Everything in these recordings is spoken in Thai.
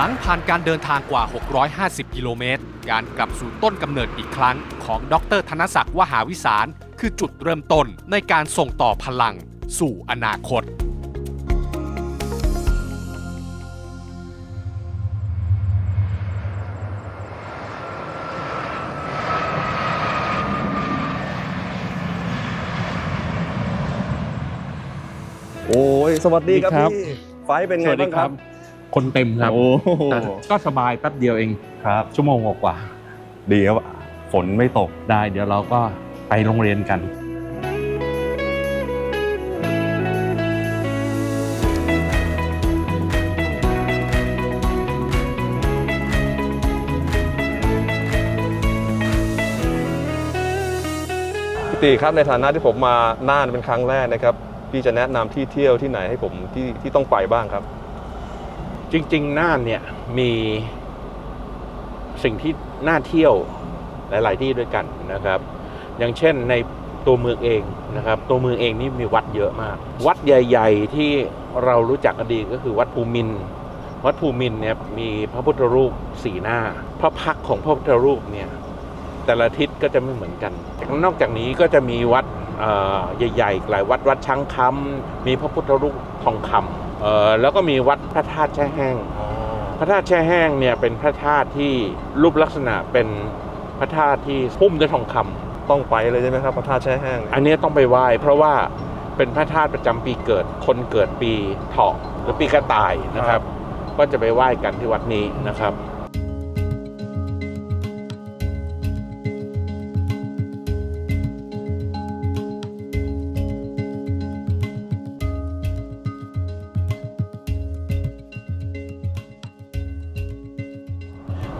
หลังผ่านการเดินทางกว่า 650 กิโลเมตร การกลับสู่ต้นกำเนิดอีกครั้งของดรธนศักดิ์วหาวิสาร คือจุดเริ่มต้นในการส่งต่อพลังสู่อนาคต โอ้ย สวัสดีครับครับ พี่ ไฟล์เป็นไงบ้างครับ คนเต็มครับ โอ้โหแต่ก็สบายแป๊บเดียวเองครับ ชั่วโมงกว่าดีครับฝนไม่ตกๆได้ เดี๋ยวเราก็ไปโรงเรียนกันพี่ตีครับในฐานะที่ผมมาน่านเป็นครั้งแรกนะครับพี่จะแนะนำที่เที่ยวที่ไหนให้ผมที่ที่ต้องไปบ้างครับ จริง ๆ น่านเนี่ยมีสิ่งที่น่าเที่ยวหลาย ๆ ที่ด้วยกันนะครับ อย่างเช่นในตัวเมืองเองนะครับ ตัวเมืองเองนี่มีวัดเยอะมาก วัดใหญ่ ๆ ที่เรารู้จักกันดีก็คือวัดภูมิน วัดภูมินเนี่ยมีพระพุทธรูปสี่หน้า พระพักของพระพุทธรูปเนี่ยแต่ละทิศก็จะไม่เหมือนกัน นอกจากนี้ก็จะมีวัดใหญ่ๆหลายวัดวัดช้างคำมีพระพุทธรูปทองคำ เอ่อแล้วก็มีวัดพระธาตุแช่แห้ง พระธาตุแช่แห้งเนี่ยเป็นพระธาตุที่รูปลักษณะเป็นพระธาตุที่หุ้มด้วยทองคำต้องไปเลยใช่ไหมครับพระธาตุแช่แห้งเนี่ยอันนี้ต้องไปไหว้เพราะว่าเป็นพระธาตุประจำปีเกิดคนเกิดปีเถาะหรือปีกระต่ายนะครับ ก็จะไปไหว้กันที่วัดนี้นะครับ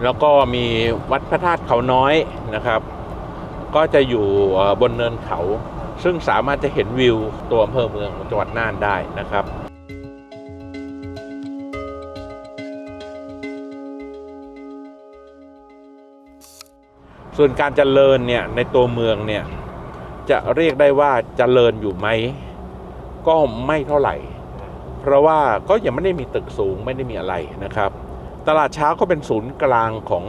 แล้วก็มีวัดพระธาตุเขาน้อยนะครับ ก็จะอยู่บนเนินเขา ซึ่งสามารถจะเห็นวิวตัวอำเภอเมืองของจังหวัดน่านได้นะครับส่วนการเจริญเนี่ยในตัวเมืองเนี่ยจะเรียกได้ว่าเจริญอยู่ไหมก็ไม่เท่าไหร่ เพราะว่าก็ยังไม่ได้มีตึกสูงไม่ได้มีอะไรนะครับ ตลาดเช้าก็เป็นศูนย์กลางของ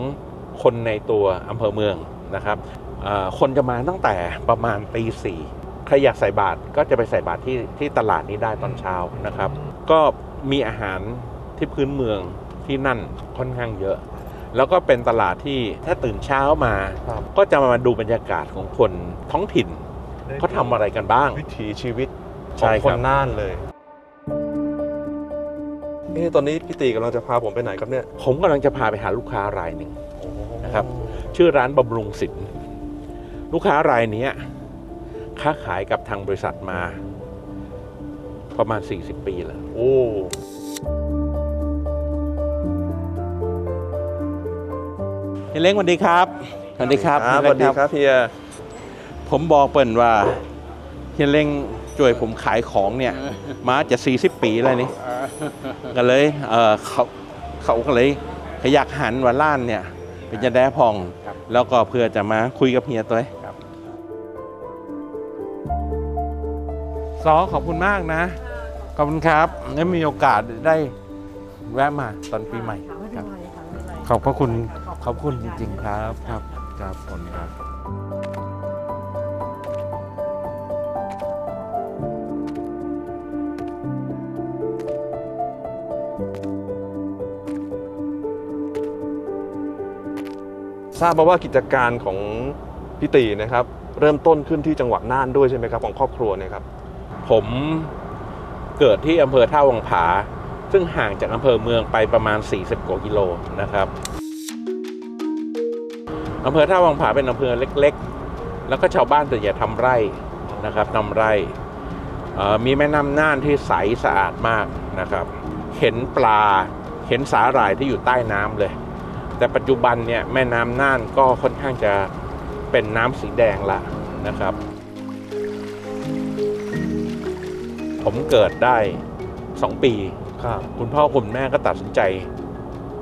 คนในตัวอำเภอเมืองนะครับเอ่อคนจะมาตั้งแต่ประมาณตีสี่ใครอยากใส่บาตรก็จะไปใส่บาตรที่ที่ตลาดนี้ได้ตอนเช้านะครับ ก็มีอาหารที่พื้นเมืองที่นั่นค่อนข้างเยอะ แล้วก็เป็นตลาดที่ถ้าตื่นเช้ามาครับก็จะมาดูบรรยากาศของคนท้องถิ่นเขาทำอะไรกันบ้าง วิถีชีวิตขใช่องครับคนน่านเลย เอ๊ะตอนนี้พี่ตีกำลังจะพาผมไปไหนครับเนี่ยผมกำลังจะพาไปหาลูกค้ารายหนึ่งนะครับ ชื่อร้านบำรุงสินลูกค้ารายเนี้ยค้าขายกับทางบริษัทมา ประมาณ 40 ปีแล้วโอ้เฮียเล้งสวัสดีครับสวัสดีครับครับสเฮียวัสดีเล้งครับเฮียผมบอกเปิ่นว่าเฮียเล้ง ช่วยผมขายของเนี่ยมาจะ 40 ปีแล้วนี่ก็เลยเออเขาเขาก็เลยขยักหันว่าล้านเนี่ย เป็นจะได้พอง แล้วก็เพื่อจะมาคุยกับเฮียตัวเองซอขอบคุณมากนะ ขอบคุณครับได้มีโอกาสได้แวะมาตอนปีใหม่ค่ะไม่คเป็รันบไรค่ะไม่เป็นไรขอบพระคุณขอบคุณจริง ๆ ครับครับครับขอบคุณครับ ทราบมาว่ากิจการของพี่ตีนะครับ เริ่มต้นขึ้นที่จังหวัดน่านด้วยใช่ไหมครับของครอบครัวเนี่ยครับ ผมเกิดที่อำเภอท่าวังผา ซึ่งห่างจากอำเภอเมืองไปประมาณ 40กว่ากิโลนะครับอำเภอท่าวังผาเป็นอำเภอเล็ก ๆ แล้วก็ชาวบ้านส่วนใหญ่ทำไร่นะครับทำไร่มีแม่น้ำน่านที่ใสสะอาดมากนะครับ เห็นปลาเห็นสาหร่ายที่อยู่ใต้น้ำเลย แต่ปัจจุบันเนี่ยแม่น้ำน่านก็ค่อนข้างจะเป็นน้ำสีแดงละนะครับ ผมเกิดได้ 2 ปีครับคุณพ่อคุณแม่ก็ตัดสินใจ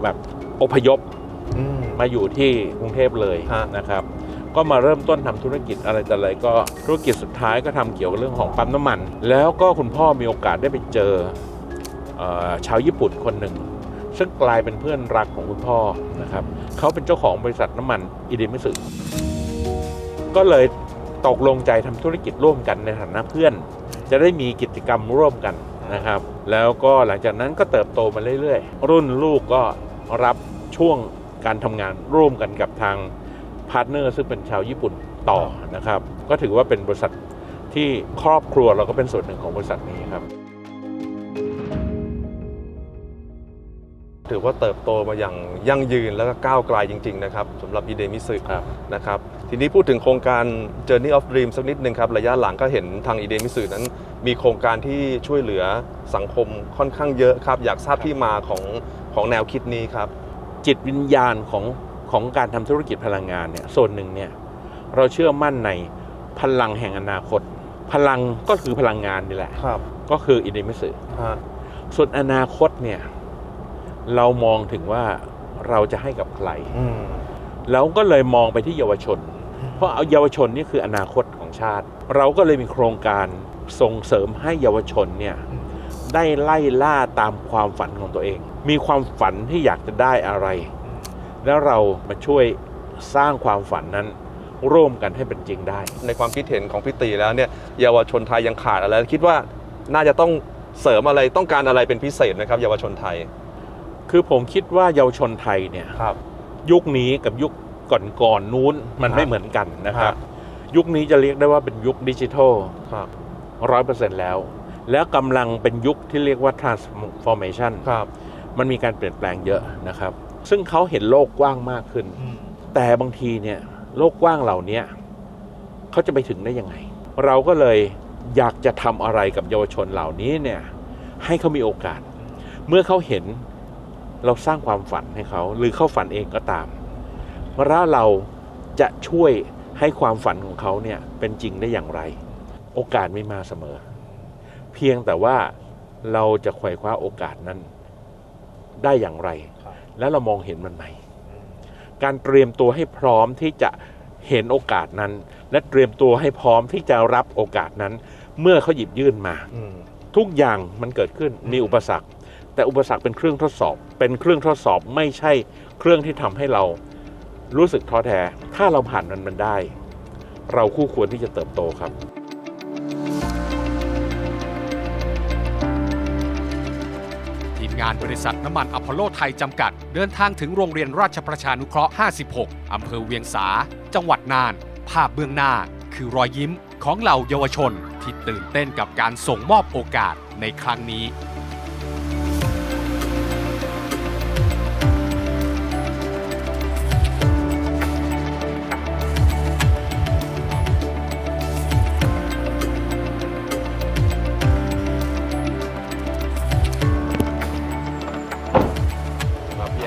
แบบอพยพอืมมาอยู่ที่กรุงเทพเลยฮะนะครับ ก็มาเริ่มต้นทำธุรกิจอะไรแต่อะไรก็ธุรกิจสุดท้ายก็ทำเกี่ยวกับเรื่องของปั๊มน้ำมัน แล้วก็คุณพ่อมีโอกาสได้ไปเจอเออชาวญี่ปุ่นคนหนึ่ง ซึ่งกลายเป็นเพื่อนรักของคุณพ่อนะครับเขาเป็นเจ้าของบริษัทน้ำมันอีเดมิสึก็เลยตกลงใจทำธุรกิจร่วมกันในฐานะเพื่อน จะได้มีกิจกรรมร่วมกันนะครับ แล้วก็หลังจากนั้นก็เติบโตมาเรื่อยๆ รุ่นลูกก็รับช่วงการทำงานร่วมกันกับทางพาร์ทเนอร์ซึ่งเป็นชาวญี่ปุ่นต่อนะครับ ก็ถือว่าเป็นบริษัทที่ครอบครัวเราก็เป็นส่วนหนึ่งของบริษัทนี้ครับ ถือว่าเติบโตมาอย่างยั่งยืนแล้วก็ก้าวไกลจริง ๆ นะครับสำหรับอีเดมิสึครับนะครับ ทีนี้พูดถึงโครงการ Journey of Dream สักนิดนึงครับ ระยะหลังก็เห็นทางอีเดมิสึนั้น มีโครงการที่ช่วยเหลือสังคมค่อนข้างเยอะครับ อยากทราบที่มาของของแนวคิดนี้ครับ จิตวิญญาณของของการทำธุรกิจพลังงานเนี่ยส่วนหนึ่งเนี่ยเราเชื่อมั่นในพลังแห่งอนาคต พลังก็คือพลังงานนี่แหละครับก็คืออินดิมิสึฮะส่วนอนาคตเนี่ย เรามองถึงว่าเราจะให้กับใครอืมเราก็เลยมองไปที่เยาวชน เพราะเอาเยาวชนนี่คืออนาคตของชาติ เราก็เลยมีโครงการส่งเสริมให้เยาวชนเนี่ยได้ไล่ล่าตามความฝันของตัวเอง มีความฝันที่อยากจะได้อะไร แล้วเรามาช่วยสร้างความฝันนั้นร่วมกันให้เป็นจริงได้ ในความคิดเห็นของพี่ตีแล้วเนี่ยเยาวชนไทยยังขาดอะไร คิดว่าน่าจะต้องเสริมอะไรต้องการอะไรเป็นพิเศษนะครับ เยาวชนไทย คือผมคิดว่าเยาวชนไทยเนี่ยครับ ยุคนี้กับยุคก่อนๆนู้นมันครับไม่เหมือนกันนะครับฮะยุคนี้จะเรียกได้ว่าเป็นยุคดิจิทัลครับร้อยเปอร์เซ็นต์แล้ว แล้วกำลังเป็นยุคที่เรียกว่า transformation ครับ มันมีการเปลี่ยนแปลงเยอะนะครับ ซึ่งเขาเห็นโลกกว้างมากขึ้น แต่บางทีเนี่ย โลกกว้างเหล่านี้เขาจะไปถึงได้ยังไง เราก็เลยอยากจะทำอะไรกับเยาวชนเหล่านี้เนี่ย ให้เขามีโอกาส เมื่อเขาเห็น เราสร้างความฝันให้เขาหรือเขาฝันเองก็ตามแล้วเราจะช่วยให้ความฝันของเขาเนี่ยเป็นจริงได้อย่างไร โอกาสไม่มาเสมอ เพียงแต่ว่าเราจะไขว่คว้าโอกาสนั้นได้อย่างไร แล้วเรามองเห็นมันไหมการเตรียมตัวให้พร้อมที่จะเห็นโอกาสนั้น และเตรียมตัวให้พร้อมที่จะรับโอกาสนั้น เมื่อเขาหยิบยื่นมาอืมทุกอย่างมันเกิดขึ้นมีอุปสรรค แต่อุปสรรคเป็นเครื่องทดสอบ เป็นเครื่องทดสอบไม่ใช่เครื่องที่ทำให้เรารู้สึกท้อแท้ ถ้าเราผ่านมันมันได้ เราคู่ควรที่จะเติบโตครับ ทีมงานบริษัทน้ำมันอพอลโลไทยจำกัด เดินทางถึงโรงเรียนราชประชานุเคราะห์ 56 อำเภอเวียงสา จังหวัดน่าน ภาพเบื้องหน้า คือรอยยิ้มของเหล่าเยาวชน ที่ตื่นเต้นกับการส่งมอบโอกาสในครั้งนี้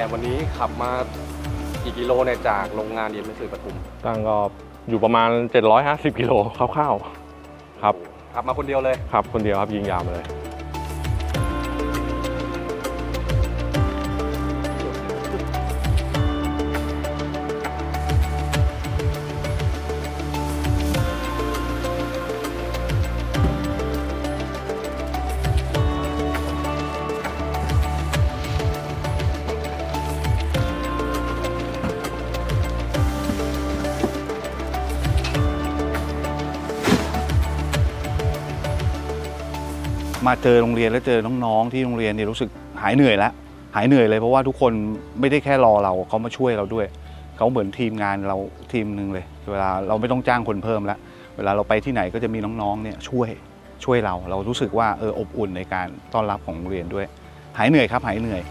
ครับพี่แอมวันนี้ขับมากี่กิโลเนี่ยจากโรงงานเดียนมิสือปทุมตั้งก็อยู่ประมาณ 750กิโลคร่าวๆครับขับมาคนเดียวเลยครับคนเดียวครับยิงยาวมาเลย มาเจอโรงเรียนแล้วเจอน้องๆที่โรงเรียนเนี่ยรู้สึกหายเหนื่อยแล้วหายเหนื่อยเลยเพราะว่าทุกคนไม่ได้แค่รอเราเขามาช่วยเราด้วยเขาเหมือนทีมงานเราทีมหนึ่งเลย เวลาเราไม่ต้องจ้างคนเพิ่มแล้วเวลาเราไปที่ไหนก็จะมีน้องๆเนี่ยช่วยช่วยเรา เรารู้สึกว่าเอออบอุ่นในการต้อนรับของโรงเรียนด้วย หายเหนื่อยครับหายเหนื่อย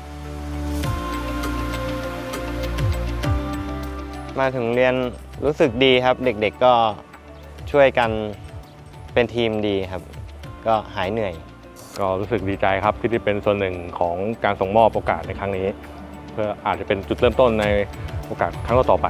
มาถึงเรียนรู้สึกดีครับ เด็กๆก็ช่วยกันเป็นทีมดีครับ ก็หายเหนื่อย ก็รู้สึกดีใจครับที่ได้เป็นส่วนหนึ่งของการส่งมอบโอกาสในครั้งนี้ เพื่ออาจจะเป็นจุดเริ่มต้นในโอกาสครั้งต่อไป